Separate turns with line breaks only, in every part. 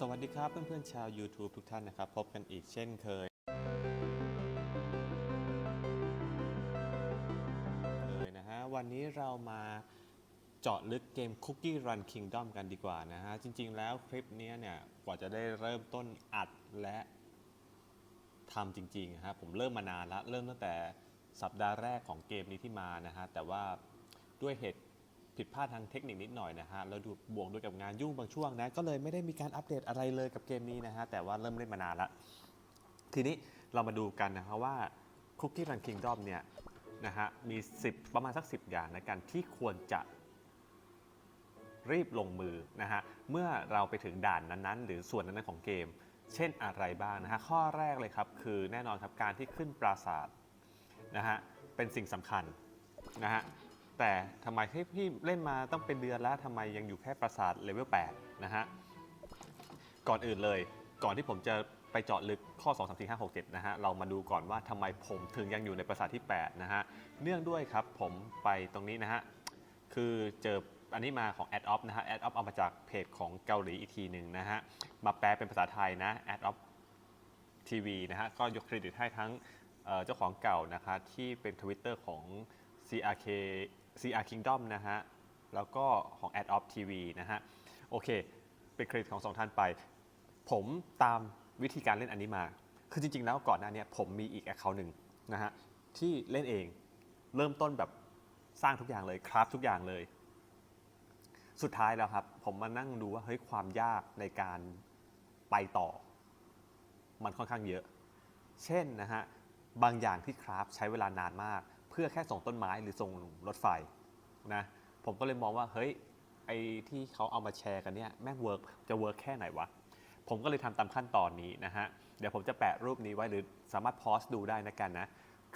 สวัสดีครับเพื่อนๆชาว YouTube ทุกท่านนะครับ พบกันอีกเช่นเคยเลยนะฮะวันนี้เรามาเจาะลึกเกม Cookie Run Kingdom กันดีกว่านะฮะ จริงๆแล้วคลิปนี้เนี่ยกว่าจะได้เริ่มต้นอัดและทำจริงๆครับผมเริ่มมานานแล้วเริ่มตั้งแต่สัปดาห์แรกของเกมนี้ที่มานะฮะ แต่ว่าด้วยเหตุ ผิดพลาดทางเทคนิคนิดหน่อยนะฮะแล้วดูบวกด้วยกับงานยุ่งบางช่วงนะก็เลยไม่ได้มีการอัปเดตอะไรเลยกับเกมนี้นะฮะแต่ว่าเริ่มเล่นมานานล้วทีนี้เรามาดูกันนะฮะว่า Cookie Run Kingdom เนี่ยนะฮะมี 10 ประมาณสัก 10 อย่างในการที่ควรจะรีบลงมือนะฮะเมื่อเราไปถึงด่านนั้นๆ หรือส่วนนั้นๆของเกม เช่นอะไรบ้างนะฮะข้อแรกเลยครับคือแน่นอนครับการที่ขึ้นปราสาทนะฮะเป็นสิ่งสำคัญนะฮะ แต่ทำไมให้พี่เล่นมาต้องเป็นเดือนแล้วทำไมยังอยู่แค่ปราสาทเลเวล8นะฮะ ก่อนอื่นเลย ก่อนที่ผมจะไปเจาะลึกข้อ 2 3 4 5 6 7 นะฮะ เรามาดูก่อนว่าทำไมผมถึงยังอยู่ในปราสาทที่ 8 นะฮะ เนื่องด้วยครับผมไปตรงนี้นะฮะ คือเจออันนี้มาของ Ad o f นะฮะ Ad o f เอามาจากเพจของเกาหลีอีกทีหนึ่งนะฮะ มาแปลเป็นภาษาไทยนะ Ad o f ทีวีนะฮะ ก็ยกเครดิตให้ทั้งเอ่อเจ้าของเก่านะคะที่เป็น Twitter ของ CRK CR Kingdom นะฮะ แล้วก็ของ Ad o f TV นะฮะ โอเค เป็นเครดิตของสองท่านไป ผมตามวิธีการเล่นอันนี้มา คือจริง ๆ แล้วก่อนหน้านี้ผมมีอีก account หนึ่งนะฮะ ที่เล่นเองเริ่มต้นแบบสร้างทุกอย่างเลยคราฟทุกอย่างเลย สุดท้ายแล้วครับ ผมมานั่งดูว่าเฮ้ยความยากในการไปต่อ มันค่อนข้างเยอะ เช่นนะฮะบางอย่างที่คราฟใช้เวลานานมาก เพื่อแค่ส่งต้นไม้หรือส่งรถไฟนะผมก็เลยมองว่าเฮ้ยไอ้ที่เขาเอามาแชร์กันเนี่ยแม่งเวิร์กจะเวิร์กแค่ไหนวะผมก็เลยทำตามขั้นตอนนี้นะฮะเดี๋ยวผมจะแปะรูปนี้ไว้หรือสามารถพอสดูได้นะกันนะ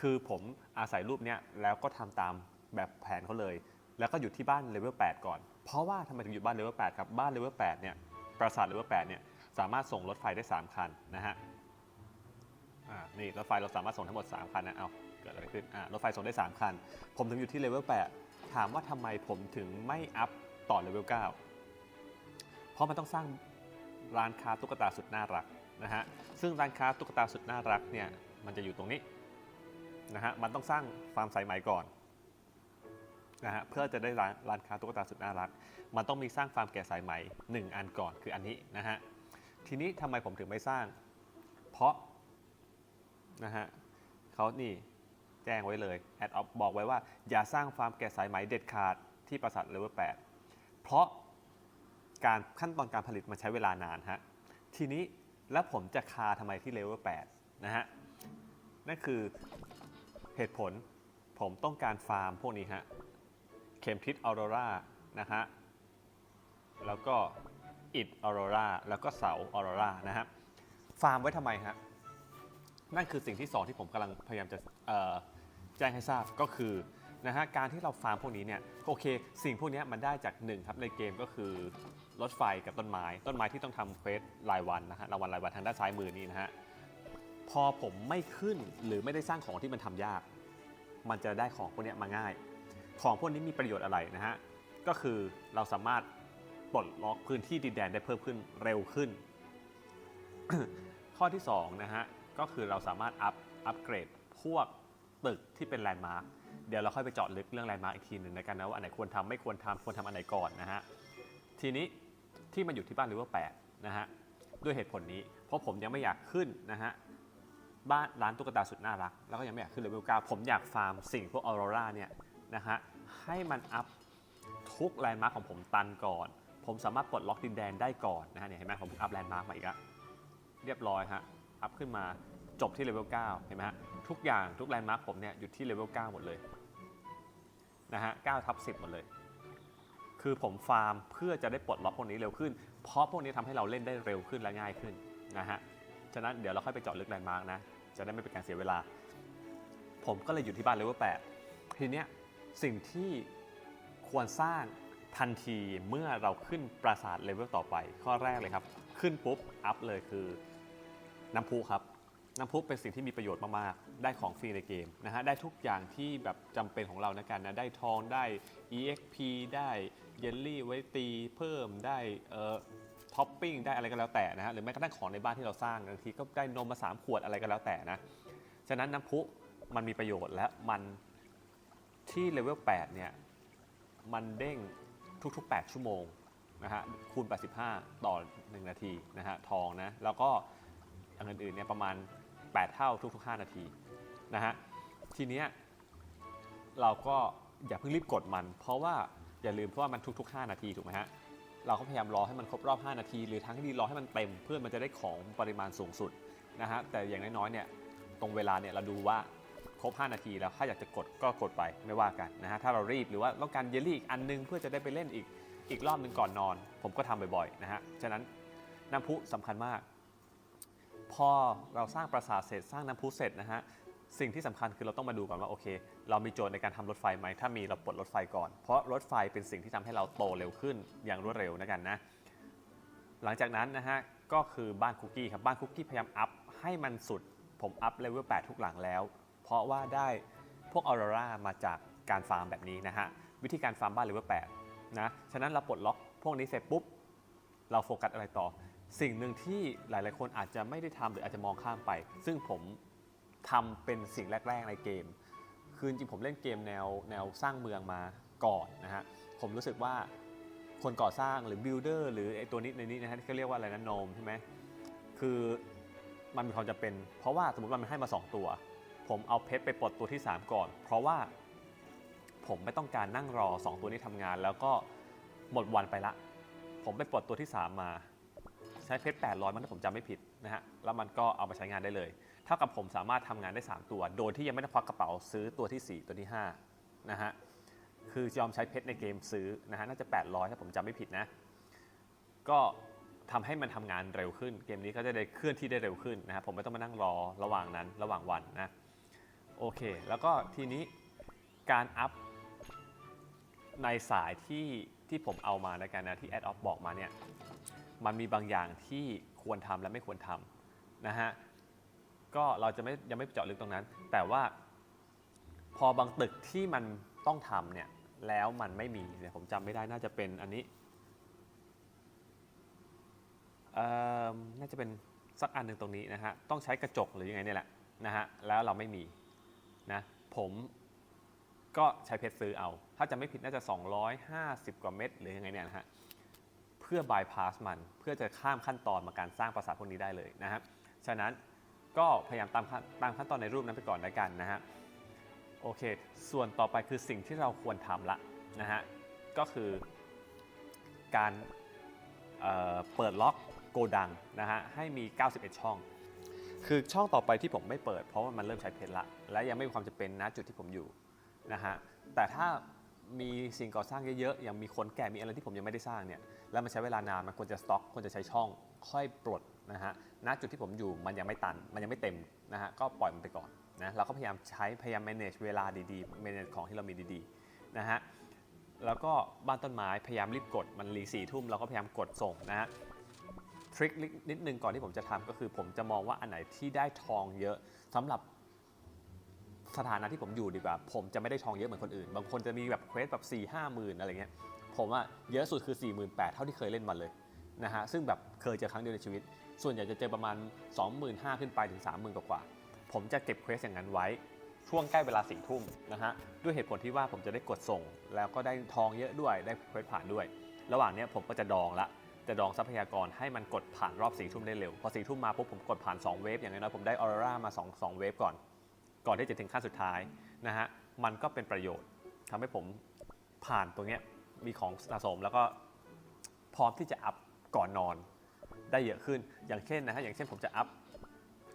คือผมอาศัยรูปเนี้ยแล้วก็ทำตามแบบแผนเขาเลย แล้วก็อยู่ที่บ้านเลเวล8ก่อน เพราะว่าทำไมถึงอยู่บ้านเลเวล8ครับบ้านเลเวล8เนี่ยปราสาทเลเวล8เนี่ยสามารถส่งรถไฟได้ 3 คันนะฮะอ่านี่รถไฟเราสามารถส่งทั้งหมด 3 คันนะเอา กิดอะไรขึ้นอ่ารถไฟส่งได้ 3 คัน ผมถึงอยู่ที่เลเวล8ถามว่าทำไมผมถึงไม่อัพต่อเลเวล9เพราะมันต้องสร้างร้านค้าตุ๊กตาสุดน่ารักนะฮะซึ่งร้านค้าตุ๊กตาสุดน่ารักเนี่ยมันจะอยู่ตรงนี้นะฮะมันต้องสร้างฟาร์มสายไหมก่อนนะฮะเพื่อจะได้ร้านร้านค้าตุ๊กตาสุดน่ารัก มันต้องมีสร้างฟาร์มแกะสายไหม 1 อันก่อนคืออันนี้นะฮะทีนี้ทำไมผมถึงไม่สร้าง เพราะนะฮะเขานี่ แจ้งไว้เลยแอดออฟบอกไว้ว่า อย่าสร้างฟาร์มแกะสายไหมเด็ดขาดที่ปราสาทเลเวล8เพราะการขั้นตอนการผลิตมันใช้เวลานานฮะทีนี้แล้วผมจะคาทำไมที่เลเวล8นะฮะนั่นคือเหตุผลผมต้องการฟาร์มพวกนี้ฮะเข็มทิศออโรรานะฮะแล้วก็อิดออโรราแล้วก็เสาออโรรานะฮะฟาร์มไว้ทำไมฮะนั่นคือสิ่งที่สองที่ผมกำลังพยายามจะ แจ้งให้ทราบก็คือนะฮะการที่เราฟาร์มพวกนี้เนี่ยโอเค สิ่งพวกนี้มันได้จากหนึ่งครับในเกมก็คือรถไฟกับต้นไม้ ต้นไม้ที่ต้องทำเควสรายวันนะฮะรางวัลรายวันทางด้านซ้ายมือนี่นะฮะพอผมไม่ขึ้นหรือไม่ได้สร้างของที่มันทำยาก มันจะได้ของพวกนี้มาง่าย ของพวกนี้มีประโยชน์อะไรนะฮะก็คือเราสามารถปลดล็อกพื้นที่ดินแดนได้เพิ่มขึ้นเร็วขึ้น ข้อที่2นะฮะก็คือเราสามารถอัพอัปเกรดพวก ตึกที่เป็นแลนด์มาร์คเดี๋ยวเราค่อยไปเจาะลึกเรื่องแลนด์มาร์คอีกทีหนึ่งในกันนะว่าอันไหนควรทำไม่ควรทำควรทำอันไหนก่อนนะฮะทีนี้ที่มันอยู่ที่บ้านเลเวล8นะฮะด้วยเหตุผลนี้ เพราะผมยังไม่อยากขึ้นนะฮะบ้านร้านตุ๊กตาสุดน่ารัก แล้วก็ยังไม่อยากขึ้นเลเวล9ผมอยากฟาร์มสิ่งพวกออโรราเนี่ยนะฮะให้มันอัพทุกแลนด์มาร์คของผมตันก่อน ผมสามารถปลดล็อกดินแดนได้ก่อนนะฮะเนี่ยเห็นไหมผมอัพแลนด์มาร์คมาอีกแล้วเรียบร้อยฮะอัพขึ้นมาจบที่เลเวล9เห็นไหมฮะ ทุกอย่างทุกแลนด์มาร์คผมเนี่ยอยู่ที่เลเวล9หมดเลยนะฮะ9ทับ10 หมดเลย คือผมฟาร์มเพื่อจะได้ปลดล็อกพวกนี้เร็วขึ้น เพราะพวกนี้ทำให้เราเล่นได้เร็วขึ้นและง่ายขึ้นนะฮะ ฉะนั้นเดี๋ยวเราค่อยไปเจาะลึกแลนด์มาร์กนะ จะได้ไม่เป็นการเสียเวลา ผมก็เลยอยู่ที่บ้านเลเวล8ทีเนี้ยสิ่งที่ควรสร้างทันทีเมื่อเราขึ้นปราสาทเลเวลต่อไป ข้อแรกเลยครับ ขึ้นปุ๊บอัพเลยคือน้ำพุครับ น้ำพุเป็นสิ่งที่มีประโยชน์มากๆ ได้ของฟรีในเกมนะฮะ ได้ทุกอย่างที่แบบจำเป็นของเรานะกันนะ ได้ทอง ได้ EXP ได้เยลลี่ไว้ตีเพิ่ม ได้เอ่อท็อปปิ้ง ได้อะไรก็แล้วแต่นะฮะ หรือแม้กระทั่งของในบ้านที่เราสร้างบางทีก็ได้นมมา 3 ขวดอะไรก็แล้วแต่นะ ฉะนั้นน้ำพุมันมีประโยชน์และมันที่เลเวล8เนี่ย มันเด้งทุกๆ 8 ชั่วโมงนะฮะ คูณ 85 ต่อ 1 นาทีนะฮะ ทองนะ แล้วก็อันอื่นๆเนี่ยประมาณ 8 เท่าทุกๆ 5 นาทีนะฮะทีเนี้ยเราก็อย่าเพิ่งรีบกดมัน เพราะว่าอย่าลืมเพราะว่ามันทุก ๆ 5 นาทีถูกไหมฮะเราก็พยายามรอให้มันครบรอบ 5 นาที หรือทั้งที่ดีรอให้มันเต็มเพื่อมันจะได้ของปริมาณสูงสุดนะฮะแต่อย่างน้อยๆเนี่ยตรงเวลาเนี่ยเราดูว่าครบ 5 นาทีแล้วถ้าอยากจะกดก็กดไปไม่ว่ากันนะฮะถ้าเรารีบหรือว่าต้องการเยลลี่อีกอันนึงเพื่อจะได้ไปเล่นอีกอีกรอบหนึ่งก่อนนอน ผมก็ทำบ่อยๆนะฮะฉะนั้นน้ำพุสำคัญมาก พอเราสร้างปราสาทเสร็จสร้างน้ำพุเสร็จนะฮะสิ่งที่สำคัญคือเราต้องมาดูก่อนว่าโอเค เรามีโจทย์ในการทำรถไฟไหมถ้ามีเราปลดรถไฟก่อน เพราะรถไฟเป็นสิ่งที่ทำให้เราโตเร็วขึ้นอย่างรวดเร็วนะกันนะ หลังจากนั้นนะฮะก็คือบ้านคุกกี้ครับบ้านคุกกี้พยายามอัพให้มันสุดผมอัพเลเวล8ทุกหลังแล้ว เพราะว่าได้พวกออโรรามาจากการฟาร์มแบบนี้นะฮะวิธีการฟาร์มบ้านเลเวล8นะฉะนั้นเราปลดล็อกพวกนี้เสร็จปุ๊บเราโฟกัสอะไรต่อ สิ่งหนึ่งที่หลาย ๆ คนอาจจะไม่ได้ทำหรืออาจจะมองข้ามไป ซึ่งผมทำเป็นสิ่งแรก ๆ ในเกม คือจริงผมเล่นเกมแนวแนวสร้างเมืองมาก่อนนะฮะ ผมรู้สึกว่าคนก่อสร้างหรือบิลดเออร์หรือไอตัวนี้ในนี้นะฮะที่เขาเรียกว่าอะไรนะโนมใช่ไหมคือมันมีความจำเป็น เพราะว่าสมมติว่ามันให้มา 2 ตัว ผมเอาเพชรไปปลดตัวที่ 3 ก่อน เพราะว่าผมไม่ต้องการนั่งรอ 2 ตัวนี้ทำงาน แล้วก็หมดวันไปละ ผมไปปลดตัวที่ 3 มา ใช้เพชร800มันถ้าผมจำไม่ผิดนะฮะแล้วมันก็เอามาใช้งานได้เลย เท่ากับผมสามารถทำงานได้ 3 ตัว โดยที่ยังไม่ต้องควักกระเป๋าซื้อตัวที่ 4 ตัวที่5นะฮะคือยอมใช้เพชรในเกมซื้อนะฮะน่าจะ 800 ถ้าผมจำไม่ผิดนะ ก็ทำให้มันทำงานเร็วขึ้น เกมนี้ก็จะได้เคลื่อนที่ได้เร็วขึ้นนะครับผมไม่ต้องมานั่งรอระหว่างนั้นระหว่างวันนะโอเค แล้วก็ทีนี้การอัพในสายที่ที่ผมเอามาในการนะที่แอดออฟบอกมาเนี่ย มันมีบางอย่างที่ควรทำและไม่ควรทำนะฮะก็เราจะไม่ยังไม่เจาะลึกตรงนั้น แต่ว่าพอบางตึกที่มันต้องทำเนี่ยแล้วมันไม่มีเนี่ยผมจำไม่ได้น่าจะเป็นอันนี้เอิ่มน่าจะเป็นสักอันหนึ่งตรงนี้นะฮะต้องใช้กระจกหรือยังไงเนี่ยแหละนะฮะแล้วเราไม่มีนะผมก็ใช้เพชรซื้อเอา ถ้าจะไม่ผิดน่าจะ 250 กว่าเม็ดหรือยังไงเนี่ยนะฮะ พื่อบายพาสมัน เพื่อจะข้ามขั้นตอนมาการสร้างปราสาทพวกนี้ได้เลยนะฮะฉะนั้นก็พยายามตามขั้นตามขั้นตอนในรูปนั้นไปก่อนแล้วกันนะฮะโอเค ส่วนต่อไปคือสิ่งที่เราควรทำละนะฮะก็คือการเเปิดล็อกโกดังนะฮะให้มี 91 ช่อง คือช่องต่อไปที่ผมไม่เปิด เพราะว่ามันเริ่มใช้เพชรละ และยังไม่มีความจำเป็นณจุดที่ผมอยู่นะฮะแต่ถ้ามีสิ่งก่อสร้างเยอะๆอย่างมีคนแก่มีอะไรที่ผมยังไม่ได้สร้างเนี่ย แล้วมันใช้เวลานานมันควรจะสต็อกควรจะใช้ช่องค่อยปลดนะฮะณจุดที่ผมอยู่มันยังไม่ตัน มันยังไม่เต็มนะฮะก็ปล่อยมันไปก่อนนะเราก็พยายามใช้พยายาม manage เวลาดีๆ manage ของที่เรามีดีๆนะฮะแล้วก็บ้านต้นไม้พยายามรีบกดมันรีสี่ทุ่มเราก็พยายามกดส่งนะฮะทริคนิดนึงก่อนที่ผมจะทำก็คือ ผมจะมองว่าอันไหนที่ได้ทองเยอะสำหรับสถานะที่ผมอยู่ดีกว่า ผมจะไม่ได้ทองเยอะเหมือนคนอื่น บางคนจะมีแบบเควสแบบ4ี่ห้าหมื่นอะไรเงี้ย ผมอะเยอะสุดคือ 4 8 0 0 0เท่าที่เคยเล่นมาเลยนะฮะซึ่งแบบเคยเจอครั้งเดียวในชีวิต ส่วนใหญ่จะเจอประมาณ 25,000 ขึ้นไปถึง 30,000กว่ากว่าๆผมจะเก็บเควสอย่างนั้นไว้ช่วงใกล้เวลาสี่ทุ่มนะฮะด้วยเหตุผลที่ว่าผมจะได้กดส่ง แล้วก็ได้ทองเยอะด้วยได้เควสผ่านด้วย ระหว่างนี้ผมก็จะดองละจะดองทรัพยากรให้มันกดผ่านรอบสี่ทุ่มได้เร็ว พอสี่ทุ่มมาปุ๊บผมกดผ่าน 2 เวฟอย่างน้อยผมได้ออโรรามา2 2เวฟก่อน ก่อนที่จะถึงขั้นสุดท้ายนะฮะมันก็เป็นประโยชน์ทำให้ผมผ่านตรงเนี้ย มีของสะสมแล้วก็พร้อมที่จะอัพก่อนนอนได้เยอะขึ้น อย่างเช่นนะฮะ อย่างเช่นผมจะอัพ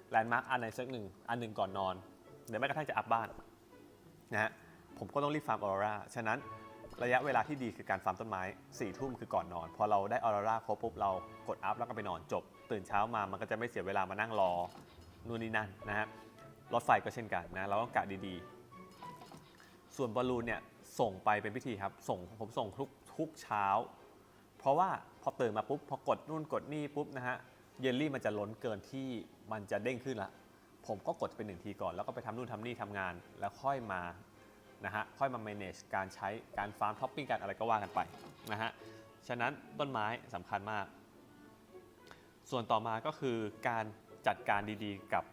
แลนด์มาร์กอันไหนสักหนึ่งอันหนึ่งก่อนนอนหรือแม้กระทั่งจะอัพบ้านนะฮะ ผมก็ต้องรีบฟาร์มออโรราฉะนั้นระยะเวลาที่ดีคือการฟาร์มต้นไม้4ี่ทุ่มคือก่อนนอน พอเราได้ออโรราครบปุ๊บเรากดอัพแล้วก็ไปนอนจบ ตื่นเช้ามามันก็จะไม่เสียเวลามานั่งรอนู่นนี่นั่นนะฮะ รถไฟก็เช่นกันนะ เราต้องกะดีๆ ส่วนบอลลูนเนี่ย ส่งไปเป็นพิธีครับ ส่งผมส่งทุกทุกเช้า เพราะว่าพอตื่นมาปุ๊บพอกดนู่นกดนี่ปุ๊บนะฮะเยลลี่มันจะล้นเกินที่มันจะเด้งขึ้นละผมก็กดเป็นหนึ่งทีก่อนแล้วก็ไปทำนู่นทำนี่ทำงาน แล้วค่อยมานะฮะค่อยมา manage การใช้การฟาร์มท็อปปิ้งการอะไรก็ว่ากันไปนะฮะฉะนั้นต้นไม้สำคัญมาก ส่วนต่อมาก็คือการจัดการดีๆกับ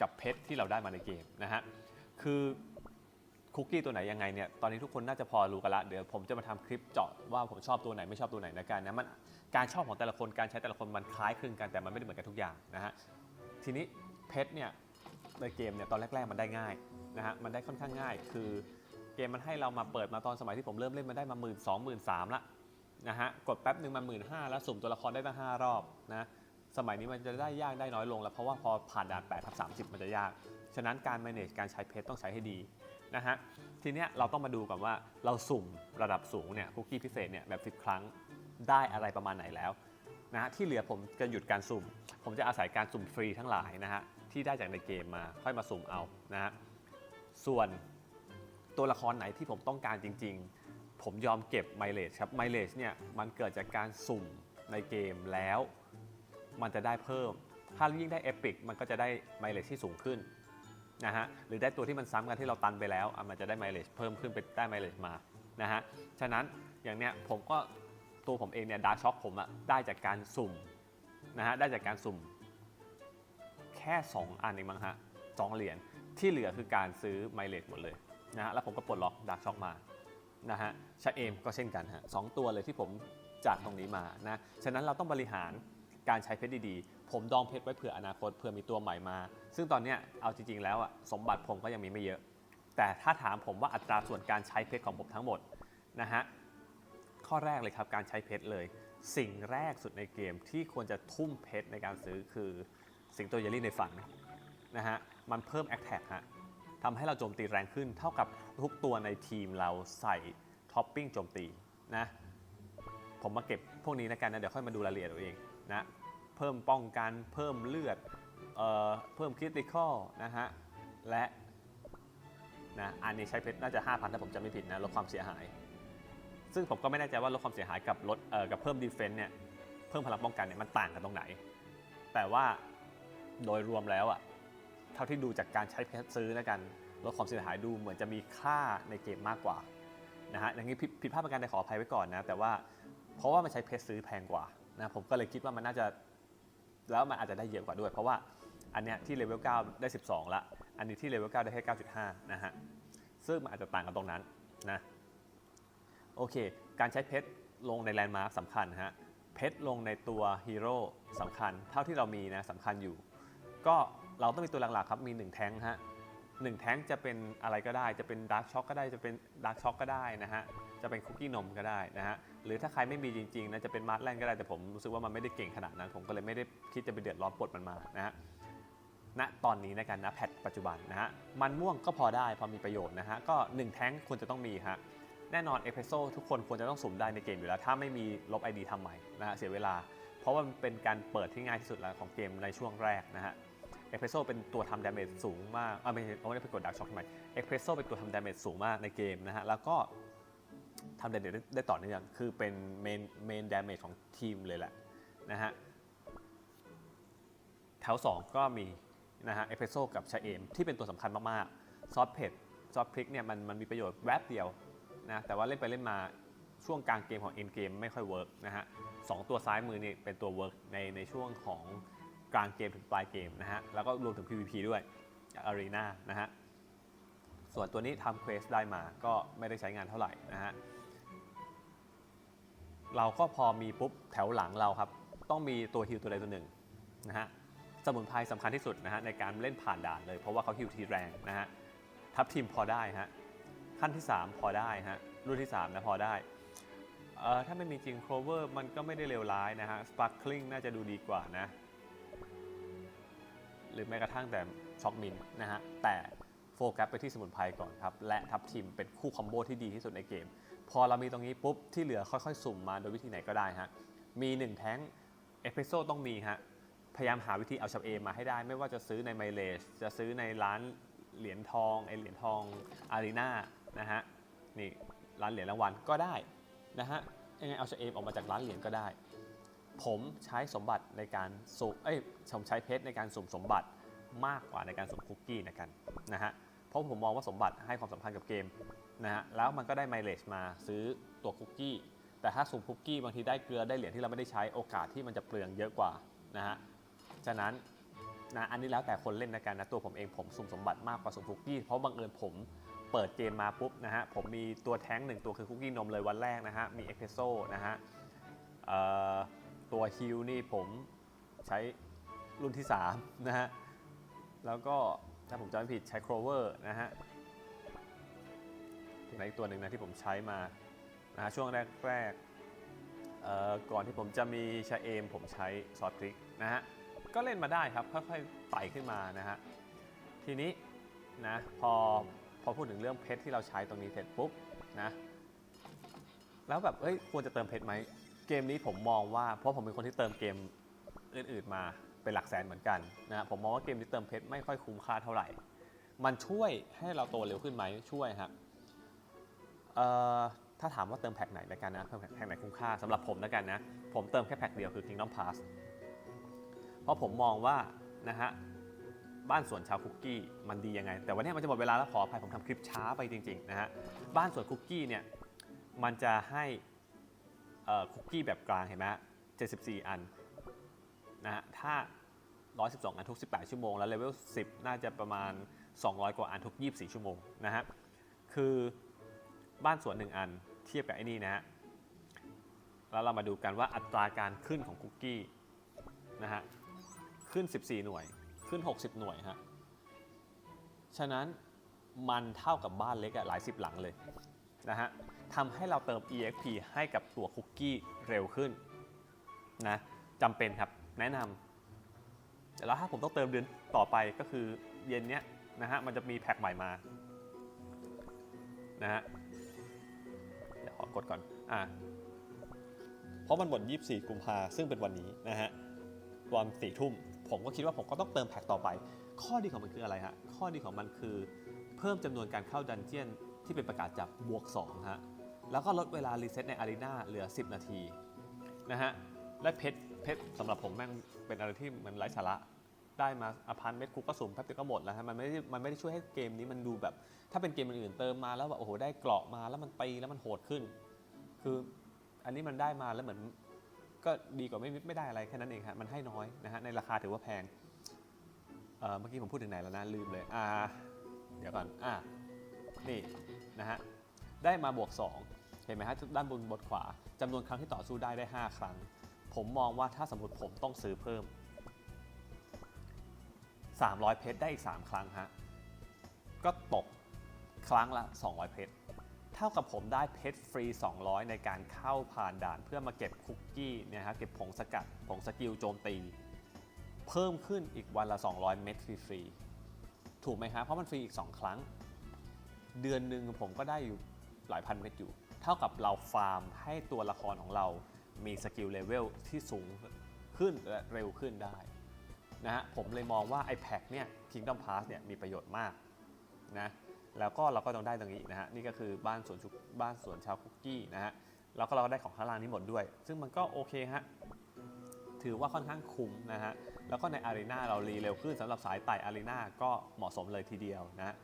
กับเพชรที่เราได้มาในเกมนะฮะคือ คุกกี้ตัวไหนยังไงเนี่ยตอนนี้ทุกคนน่าจะพอรู้กันละเดี๋ยวผมจะมาทำคลิปเจาะว่าผมชอบตัวไหนไม่ชอบตัวไหนนะกันนะมันการชอบของแต่ละคนการใช้แต่ละคนมันคล้ายคลึงกันแต่มันไม่ได้เหมือนกันทุกอย่างนะฮะทีนี้เพชรเนี่ยในเกมเนี่ยตอนแรก ๆ มันได้ง่ายนะฮะมันได้ค่อนข้างง่าย คือเกมมันให้เรามาเปิดมาตอนสมัยที่ผมเริ่มเล่นมันได้มาหมื่นสองหมื่นสามละนะฮะกดแป๊บหนึ่งมาหมื่นห้าแล้วสุ่มตัวละครได้ตั้งห้ารอบนะสมัยนี้มันจะได้ยากได้น้อยลงแล้วเพราะว่าพอผ่านด่าน8ทับ30 มันจะยาก ฉะนั้นการ manage การใช้เพชรต้องใช้ให้ดี นะฮะทีเนี้ยเราต้องมาดูก่อนว่าเราสุ่มระดับสูงเนี่ยคุกกี้พิเศษเนี่ยแบบ 10 ครั้งได้อะไรประมาณไหนแล้วนะฮะที่เหลือผมจะหยุดการสุ่ม ผมจะอาศัยการสุ่มฟรีทั้งหลายนะฮะที่ได้จากในเกมมาค่อยมาสุ่มเอานะฮะส่วนตัวละครไหนที่ผมต้องการจริง ๆ ผมยอมเก็บไมเล e ครับไมเล e เนี่ยมันเกิดจากการสุ่มในเกมแล้ว มันจะได้เพิ่ม ถ้ายิ่งได้เอพิกมันก็จะได้ไมเล e ที่สูงขึ้น นะฮะหรือได้ตัวที่มันซ้ำกันที่เราตันไปแล้วมันจะได้ไมเล e เพิ่มขึ้นไปได้ไมเล e มานะฮะฉะนั้นอย่างเนี้ยผมก็ตัวผมเองเนี่ยดาร์ช็อคผมอะได้จากการสุ่มนะฮะได้จากการสุ่ม แค่ 2 อันเองมั้งฮะสองเหรียญที่เหลือคือการซื้อไมเล e หมดเลยนะฮะแล้วผมก็ปลดล็อกดาร์ช็อคมานะฮะชาเอมก็เช่นกันฮะสองตัวเลยที่ผมจากตรงนี้มานะฉะนั้นเราต้องบริหารการใช้เพชรดีๆ ผมดองเพชรไว้เผื่ออนาคตเผื่อมีตัวใหม่มา ซึ่งตอนเนี้ยเอาจริงๆแล้วอะสมบัติผมก็ยังมีไม่เยอะ แต่ถ้าถามผมว่าอัตราส่วนการใช้เพชรของผมทั้งหมดนะฮะข้อแรกเลยครับการใช้เพชรเลย สิ่งแรกสุดในเกมที่ควรจะทุ่มเพชรในการซื้อคือสิงโตเยลลี่ในฝันนะฮะมันเพิ่มแอคแท็กฮะทำให้เราโจมตีแรงขึ้นเท่ากับทุกตัวในทีมเราใส่ท็อปปิ้งโจมตีนะผมมาเก็บพวกนี้นะกันนะ เดี๋ยวค่อยมาดูรายละเอียดเอาเองนะ เพิ่มป้องกัน เพิ่มเลือดเอ่อเพิ่มคริติคอลนะฮะ และนะอันนี้ใช้เพชรน่าจะ 5,000 ถ้าผมจำไม่ผิดนะ ลดความเสียหาย ซึ่งผมก็ไม่แน่ใจว่าลดความเสียหายกับลดเอ่อกับเพิ่มดีเฟนต์เนี่ย เพิ่มพลังป้องกันเนี่ยมันต่างกันตรงไหน แต่ว่าโดยรวมแล้วอะเท่าที่ดูจากการใช้เพชรซื้อนะกัน ลดความเสียหายดูเหมือนจะมีค่าในเกมมากกว่านะฮะอย่างนี้ผิดผิดพลาดประการใดขออภัยไว้ก่อนนะ แต่ว่าเพราะว่ามันใช้เพชรซื้อแพงกว่านะผมก็เลยคิดว่ามันน่าจะ แล้วมันอาจจะได้เยอะกว่าด้วย เพราะว่าอันเนี้ยที่เลเวล9ได้ 12 ละ อันนี้ที่เลเวล9ได้แค่ 9.5 นะฮะ ซึ่งมันอาจจะต่างกันตรงนั้นนะ โอเค การใช้เพชรลงในแลนด์มาร์คสำคัญฮะ เพชรลงในตัวฮีโร่สำคัญ เท่าที่เรามีนะสำคัญอยู่ ก็เราต้องมีตัวหลักๆครับ มี 1 แท้งฮะหนึ่งแท้งจะเป็นอะไรก็ได้ จะเป็นดาร์กช็อกก็ได้ จะเป็นดาร์กช็อกก็ได้นะฮะ จะเป็นคุกกี้นมก็ได้นะฮะหรือถ้าใครไม่มีจริงๆนะจะเป็นมาร์ทแลนก็ได้แต่ผมรู้สึกว่ามันไม่ได้เก่งขนาดนั้น ผมก็เลยไม่ได้คิดจะไปเดือดร้อนปลดมันมานะฮะณตอนนี้นะกันนะแพทปัจจุบันนะฮะมันม่วงก็พอได้พอมีประโยชน์นะฮะก็ 1 แท้งควรจะต้องมีฮะแน่นอนเอ p เพโซทุกคนควรจะต้องสุ่มได้ในเกมอยู่แล้ว ถ้าไม่มีลบ ID ทำใหม่นะฮะเสียเวลา เพราะว่ามันเป็นการเปิดที่ง่ายที่สุดแล้วของเกมในช่วงแรกนะฮะเอ p เพโซเป็นตัวทำดาเมจสูงมากอ่าไม่ใช่เอาไม่ได้ไปกดดักช็อคทำไมเอ p เพโซเป็นตัวทำดาเมจสูงมากในเกมนะฮะแล้วก็ ทำเดาเมจได้ต่อเนื่องคือเป็นเมนเมนดาเมจของทีมเลยแหละนะฮะแถว 2 ก็มีนะฮะเอเปรสโซ่กับชาเอม ที่เป็นตัวสำคัญมากๆ ซอสเผ็ด ซอสพริกเนี่ยมันมันมีประโยชน์แวบเดียวนะแต่ว่าเล่นไปเล่นมาช่วงกลางเกมของเอ็นเกมไม่ค่อยเวิร์กนะฮะสองตัวซ้ายมือนี่เป็นตัวเวิร์กในในช่วงของกลางเกมถึงปลายเกมนะฮะแล้วก็รวมถึง PVP ด้วยอารีนานะฮะ ส่วนตัวนี้ทำเควสได้มาก็ไม่ได้ใช้งานเท่าไหร่นะฮะเราก็พอมีปุ๊บแถวหลังเราครับ ต้องมีตัวฮิลตัวใดตัวหนึ่งนะฮะสมุนไพรสำคัญที่สุดนะฮะในการเล่นผ่านด่านเลย เพราะว่าเขาฮิวทีแรงนะฮะทัพทีมพอได้ฮะขั้นที่ 3 พอได้ฮะรุ่นที่ 3 นะพอได้เอ่อถ้าไม่มีจริงโครเวอร์มันก็ไม่ได้เลวร้ายนะฮะสปาร์คลิงน่าจะดูดีกว่านะ หรือแม้กระทั่งแต่ช็อกมินนะฮะแต่ กัสไปที่สมุนไพรก่อนครับและทัพทีมเป็นคู่คอมโบที่ดีที่สุดในเกม พอเรามีตรงนี้ปุ๊บที่เหลือค่อยๆ สุ่มมาโดยวิธีไหนก็ได้ฮะมี 1 แท้งเอสเปรสโซ่ต้องมีฮะพยายามหาวิธีเอาชับเอมาให้ได้ ไม่ว่าจะซื้อในไมเลสจะซื้อในร้านเหรียญทองไอเหรียญทองอารีนานะฮะนี่ร้านเหรียญรางวัลก็ได้นะฮะยังไงเอาชับเอออกมาจากร้านเหรียญก็ได้ ผมใช้สมบัติในการสุ่มเอ้ยผมใช้เพชรในการสุ่มสมบัติมากกว่าในการสุ่มคุกกี้นะกันนะฮะ เพราะผมมองว่าสมบัติให้ความสำคัญกับเกมนะฮะแล้วมันก็ได้ไมเลสมาซื้อตัวคุกกี้ แต่ถ้าสุ่มคุกกี้บางทีได้เกลือได้เหรียญที่เราไม่ได้ใช้โอกาสที่มันจะเปลืองเยอะกว่านะฮะฉะนั้นนะอันนี้แล้วแต่คนเล่นนะกันนะตัวผมเองผมสุ่มสมบัติมากกว่าสุ่มคุกกี้เพราะบังเอิญผมเปิดเกมมาปุ๊บนะฮะผมมีตัวแท้งหนึ่งตัวคือคุกกี้นมเลยวันแรกนะฮะมีเอสเพรสโซ่นะฮะตัวฮิลนี่ผมใช้รุ่นที่3นะฮะแล้วก็ ถ้าผมจำไม่ผิดใช้โครเวอร์นะฮะในอีกตัวหนึ่งนะที่ผมใช้มานะฮะช่วงแรกๆเอ่อก่อนที่ผมจะมีชาเอม ผมใช้ซอสพริกนะฮะก็เล่นมาได้ครับ ค่อยๆไต่ขึ้นมานะฮะทีนี้นะพอพอพูดถึงเรื่องเพชรที่เราใช้ตรงนี้เสร็จปุ๊บนะแล้วแบบเอ้ยควรจะเติมเพชรไหมเกมนี้ผมมองว่าเพราะผมเป็นคนที่เติมเกมอื่นๆมา เป็นหลักแสนเหมือนกันนะผมมองว่าเกมนี้เติมเพชรไม่ค่อยคุ้มค่าเท่าไหร่ มันช่วยให้เราโตเร็วขึ้นไหมช่วยครับถ้าถามว่าเติมแพ็คไหนแล้วกันนะเติมแพ็คไหนคุ้มค่าสำหรับผมแล้วกันนะ ผมเติมแค่แพ็คเดียวคือ Kingdom Pass เพราะผมมองว่านะฮะบ้านสวนชาวคุกกี้มันดียังไง แต่วันนี้มันจะหมดเวลาแล้วขออภัยผมทำคลิปช้าไปจริงๆนะฮะบ้านสวนคุกกี้เนี่ยมันจะให้คุกกี้แบบกลางเห็นไหม74 อัน นะฮะถ้า 112 อันทุก 18 ชั่วโมง แล้วเลเวล 10 น่าจะประมาณ 200 กว่าอันทุก 24 ชั่วโมงนะฮะคือบ้านสวน 1 อันเทียบกับไอ้นี่นะฮะแล้วเรามาดูกันว่าอัตราการขึ้นของคุกกี้นะฮะขึ้น 14 หน่วยขึ้น 60 หน่วยฮะฉะนั้นมันเท่ากับบ้านเล็กอะหลายสิบหลังเลยนะฮะทำให้เราเติม EXP ให้กับตัวคุกกี้เร็วขึ้นนะจำเป็นครับ แนะนำแต่แล้วถ้าผมต้องเติมเดือนต่อไปก็คือเย็นเนี้ยนะฮะมันจะมีแพ็คใหม่มานะฮะเดี๋ยวขอกดก่อนอะเพราะมันหมด 24 กุมภาซึ่งเป็นวันนี้นะฮะวันสี่ทุ่ม ผมก็คิดว่าผมก็ต้องเติมแพ็คต่อไป ข้อดีของมันคืออะไรฮะ ข้อดีของมันคือเพิ่มจำนวนการเข้าดันเจียนที่เป็นประกาศจากบวก2ฮะ แล้วก็ลดเวลารีเซ็ตในอารีนาเหลือ 10 นาทีนะฮะ และเพชร เพชรสำหรับผมแม่งเป็นอะไรที่มันไร้สาระ ได้มาอพันเม็ดคุกก็สุ่มแป๊บเดียวก็หมดแล้วฮะมันไม่ได้มันไม่ได้ช่วยให้เกมนี้มันดูแบบ ถ้าเป็นเกมอื่นๆเติมมาแล้วแบบโอ้โหได้เกราะมาแล้วมันตีแล้วมันโหดขึ้น คืออันนี้มันได้มาแล้วเหมือน ก็ดีกว่าไม่ไม่ได้อะไรแค่นั้นเองครับมันให้น้อยนะฮะในราคาถือว่าแพงเอ่อเมื่อกี้ผมพูดถึงไหนแล้วนะลืมเลยอ่าเดี๋ยวก่อนอ่านี่นะฮะได้มาบวก 2 เห็นไหมฮะด้านบนบนขวาจำนวนครั้งที่ต่อสู้ได้ได้ 5 ครั้ง ผมมองว่าถ้าสมมติผมต้องซื้อเพิ่ม 300 เพชรได้อีก 3 ครั้งฮะ ก็ตกครั้งละ 200 เพชร เท่ากับผมได้เพชรฟรี 200 ในการเข้าผ่านด่านเพื่อมาเก็บคุกกี้เนี่ยฮะเก็บผงสกัดผงสกิลโจมตี เพิ่มขึ้นอีกวันละ 200 เม็ดฟรีๆถูกไหมฮะเพราะมันฟรีอีก 2 ครั้ง เดือนหนึ่งผมก็ได้อยู่หลายพันเม็ดอยู่ เท่ากับเราฟาร์มให้ตัวละครของเรา มีสกิลเลเวลที่สูงขึ้นและเร็วขึ้นได้นะฮะผมเลยมองว่าไอแพคเนี่ย Kingdom Pass เนี่ยมีประโยชน์มากนะแล้วก็เราก็ต้องได้ตรงนี้นะฮะนี่ก็คือบ้านสวนชุกบ้านสวนชาวคุกกี้นะฮะแล้วก็เราก็ได้ของข้างล่างนี้หมดด้วย ซึ่งมันก็โอเคฮะถือว่าค่อนข้างคุ้มนะฮะแล้วก็ในอารีนาเรารีเร็วขึ้นสำหรับสายไต่อารีนาก็เหมาะสมเลยทีเดียวนะฮะ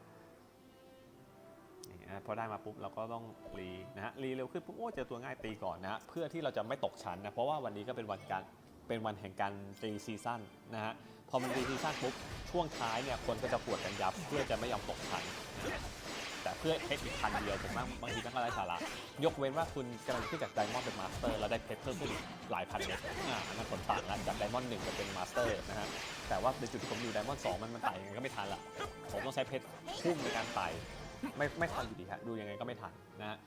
นะพอได้มาปุ๊บเราก็ต้องรีนะฮะรีเร็วขึ้นปุ๊บโอ้เจอตัวง่ายตีก่อนนะฮะเพื่อที่เราจะไม่ตกชั้นนะเพราะว่าวันนี้ก็เป็นวันการเป็นวันแห่งการรีซีซั่นนะฮะพอมันรีซีซั่นปุ๊บช่วงท้ายเนี่ยคนก็จะปวดกันยับเพื่อจะไม่ยอมตกชั้นแต่เพื่อเพชรอีกพันเดียวผมว่าบางทีมันก็ไร้สาระยกเว้นว่าคุณกำลังขึ้นจากไดมอนด์เป็นมาสเตอร์แล้วได้เพชรเพิ่มขึ้นหลายพันเม็ดอ่าอันนั้นผลต่างแล้วจากไดมอนด์หนึ่งจะเป็นมาสเตอร์นะฮะแต่ว่าในจุดที่ผมอยู่ไดมอนด์สองมันมันไต่ยังไงก็ไม่ทันละผมต้องใช้เพชรพุ่มในการไต่ ไม่ไม่ทันอยู่ดีฮะดูยังไงก็ไม่ทันนะฮะ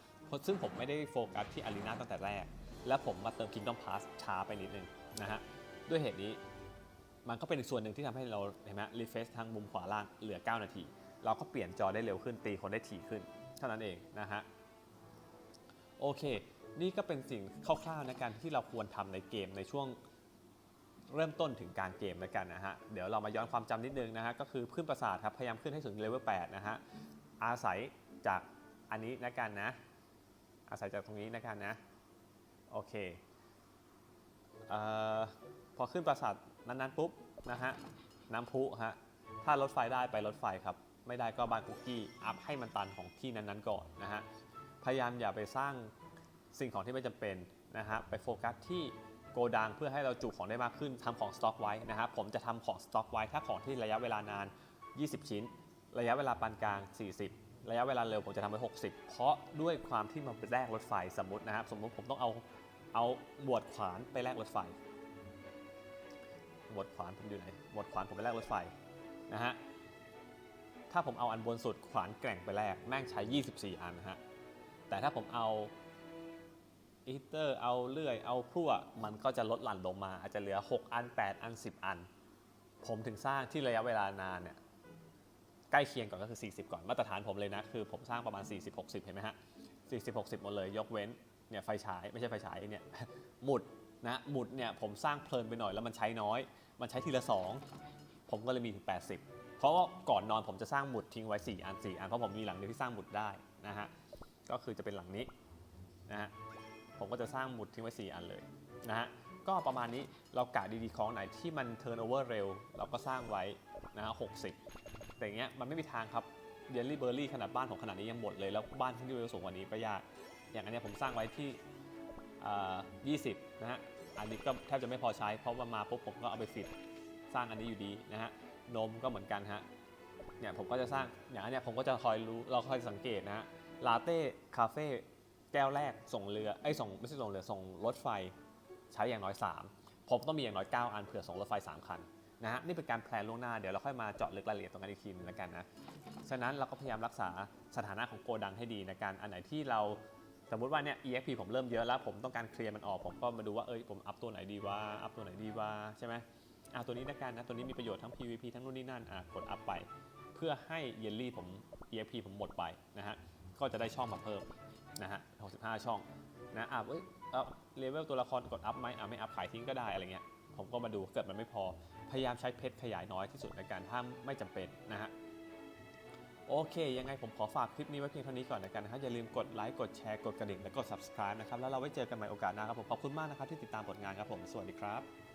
ซึ่งผมไม่ได้โฟกัสที่อารีนาตั้งแต่แรก และผมมาเติม Kingdom Pass ช้าไปนิดนึงนะฮะด้วยเหตุนี้มันก็เป็นส่วนหนึ่งที่ทำให้เราเห็นไหมรีเฟซทางมุมขวาล่างเหลือ 9 นาที เราก็เปลี่ยนจอได้เร็วขึ้นตีคนได้ถี่ขึ้น เท่านั้นเองนะฮะโอเค นี่ก็เป็นสิ่งคร่าวๆในการที่เราควรทำในเกมในช่วงเริ่มต้นถึงการเกมแล้วกันนะฮะ เดี๋ยวเรามาย้อนความจำนิดนึงนะฮะ ก็คือขึ้นประสาทครับ พยายามขึ้นให้ถึงเลเวล8นะฮะ อาศัยจากอันนี้นะกันนะ อาศัยจากตรงนี้นะกันนะ โอเคเออพอขึ้นปราสาทนั้นๆปุ๊บนะฮะ น้ำพุฮะ ถ้ารถไฟได้ไปรถไฟครับ ไม่ได้ก็บ้านคุกกี้อัพให้มันตันของที่นั้นๆก่อนนะฮะ พยายามอย่าไปสร้างสิ่งของที่ไม่จำเป็นนะฮะ ไปโฟกัสที่โกดังเพื่อให้เราจุของได้มากขึ้นทำของสต็อกไว้นะครับผมจะทำของสต็อกไว้ถ้าของที่ระยะเวลานาน 20 ชิ้น ระยะเวลาปานกลาง 40 ระยะเวลาเร็วผมจะทำไว้ 60 เพราะด้วยความที่มันเป็นแลกรถไฟสมมตินะครับ สมมติผมต้องเอาเอาบวดขวานไปแลกรถไฟบวดขวานผมอยู่ไหนบวดขวานผมไปแลกรถไฟนะฮะถ้าผมเอาอันบนสุดขวานแกร่งไปแลกแม่งใช้ 24 อันนะฮะแต่ถ้าผมเอาอีเตอร์เอาเลื่อย เอาพลั่วมันก็จะลดหลั่นลงมาอาจจะเหลือ 6 อัน 8 อัน 10 อัน ผมถึงสร้างที่ระยะเวลานานเนี่ย ใกล้เคียงก่อนก็คือ 40 ก่อนมาตรฐานผมเลยนะคือผมสร้างประมาณ 40 60 เห็นไหมฮะ40 60 หมดเลยยกเว้นเนี่ยไฟฉายไม่ใช่ไฟฉายเนี่ยหมุดนะหมุดเนี่ยผมสร้างเพลินไปหน่อยแล้วมันใช้น้อย มันใช้ทีละ 2 ผมก็เลยมีถึง 80 เพราะว่าก่อนนอนผมจะสร้างหมุดทิ้งไว้ 4 อัน 4 อัน เพราะผมมีหลังเดียวที่สร้างหมุดได้นะฮะก็คือจะเป็นหลังนี้นะฮะผมก็จะสร้างหมุดทิ้งไว้ 4 อันเลยนะฮะก็ประมาณนี้เรากะดีๆของไหนที่มันเทิร์นโอเวอร์เร็ว เราก็สร้างไว้นะฮะ60 แต่อย่างเงี้ยมันไม่มีทางครับเดลี่เบอร์รี่ขนาดบ้านของขนาดนี้ยังหมดเลย แล้วบ้านที่เร็วสูงกว่านี้ก็ยาก อย่างอันเนี้ยผมสร้างไว้ที่ 20 นะฮะ อันนี้ก็แทบจะไม่พอใช้ เพราะว่ามาปุ๊บผมก็เอาไปฟิตสร้างอันนี้อยู่ดีนะฮะ นมก็เหมือนกันฮะ เนี่ยผมก็จะสร้าง อย่างอันเนี้ยผมก็จะคอยรู้ เราคอยสังเกตนะฮะ ลาเต้คาเฟ่แก้วแรกส่งเรือ ไอ้ส่งไม่ใช่ส่งเรือ ส่งรถไฟใช้อย่างน้อย 3 ผมต้องมีอย่างน้อย 9 อันเผื่อส่งรถไฟ 3 คัน นะฮะนี่เป็นการแพลนล่วงหน้าเดี๋ยวเราค่อยมาเจาะลึกรายละเอียดตรงนั้นอีกทีนึงแล้วกันนะฉะนั้นเราก็พยายามรักษาสถานะของโกดังให้ดีในการอันไหนที่เราสมมติว่าเนี่ย EXP ผมเริ่มเยอะแล้ว ผมต้องการเคลียร์มันออก ผมก็มาดูว่าเอ้ยผมอัพตัวไหนดีว่าอัพตัวไหนดีว่าใช่ไหมอะตัวนี้นะกันนะตัวนี้มีประโยชน์ทั้ง PVP ทั้งนู่นนี่นั่นอะกดอัพไป เพื่อให้เยลลี่ผม EXP ผมหมดไปนะฮะก็จะได้ช่องมาเพิ่มนะฮะ65 ช่องนะอะเอ้ยเออเลเวลตัวละครกดอัพไหมอะไม่อัพขายทิ้งก็ได้อะไรเงี้ย ผมก็มาดูเกิดมันไม่พอ พยายามใช้เพชรขยายน้อยที่สุดในการถ้าไม่จำเป็นนะฮะโอเค ยังไงผมขอฝากคลิปนี้ไว้เพียงเท่านี้ก่อนนะกันนะฮะอย่าลืมกดไลค์ กดแชร์ กดกระดิ่ง และกด subscribe นะครับ แล้วเราไว้เจอกันใหม่โอกาสหน้าครับผม ขอบคุณมากนะครับที่ติดตามผลงานครับผม สวัสดีครับ